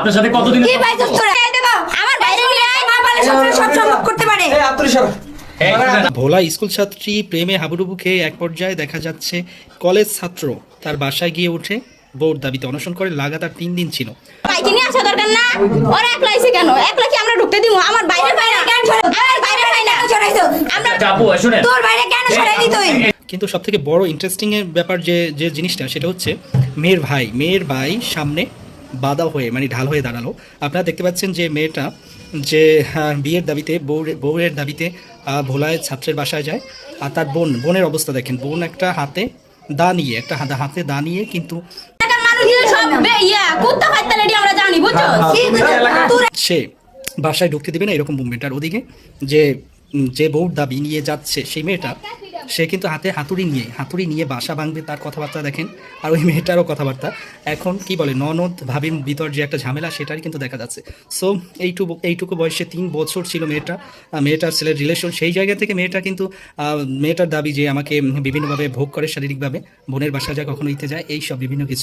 আপনার সাথে কতদিন কি ভাই তোরা আমার বাইরে নিয়ে আয় মা বলে সব সব সম্ভব করতে পারে। এই আত্মরি ভোলা স্কুল ছাত্রী প্রেমে হাবুডুবু খেয়ে এক পর্যায়ে দেখা যাচ্ছে কলেজ ছাত্র তার বাসায় গিয়ে উঠে বোর্ড দাবিতে অনশন করে লাগাতার তিন দিন ছিল। বাইকে নিয়ে আসা দরকার না। ওরা একলা আইছে কেন? একলা কি আমরা ঢুকতে দিব? আমার বাইরে পাই কেন আমার বাইরে পাই না। ছড়াইছো আমরা আচ্ছা, শুনেন। তোর বাইরে কেন ছড়াইলি তুই? কিন্তু সব থেকে বড় ইন্টারেস্টিং এর ব্যাপার যে যে জিনিসটা সেটা হচ্ছে মেয়ের ভাই। মেয়ের ভাই সামনে বাধা হয়ে মানে ঢাল হয়ে দাঁড়াল। আপনারা দেখতে পাচ্ছেন যে মেয়েটা যে হ্যাঁ, বিয়ের দাবিতে বউ বউয়ের দাবিতে ভোলায় ছাত্রের বাসায় যায়। আর তার বোন বোনের অবস্থা দেখেন। বোন একটা হাতে দা নিয়ে একটা হাতে হাতে দা নিয়ে কিন্তু বুঝছ? তোর সে বাসায় ঢুকতে দিবে না এরকম মুভমেন্ট আর ওদিকে যে যে বউর দাবি নিয়ে যাচ্ছে সেই মেয়েটা সে কিন্তু হাতে হাতুড়ি নিয়ে হাতুড়ি নিয়ে বাসা ভাঙবে তার কথাবার্তা দেখেন। আর ওই মেয়েটারও কথাবার্তা। এখন কি বলে, ননদ ভাবির ভিতর যে একটা ঝামেলা, সেটারই কিন্তু দেখা যাচ্ছে। সো এইটুকু এইটুকু বয়সে তিন বছর ছিল মেয়েটা। মেয়েটার ছেলের রিলেশন সেই জায়গা থেকে মেয়েটা কিন্তু মেয়েটার দাবি যে আমাকে বিভিন্নভাবে ভোগ করে শারীরিকভাবে, বোনের বাসা যায়, কখনো ইতে যায়, এইসব বিভিন্ন কিছু।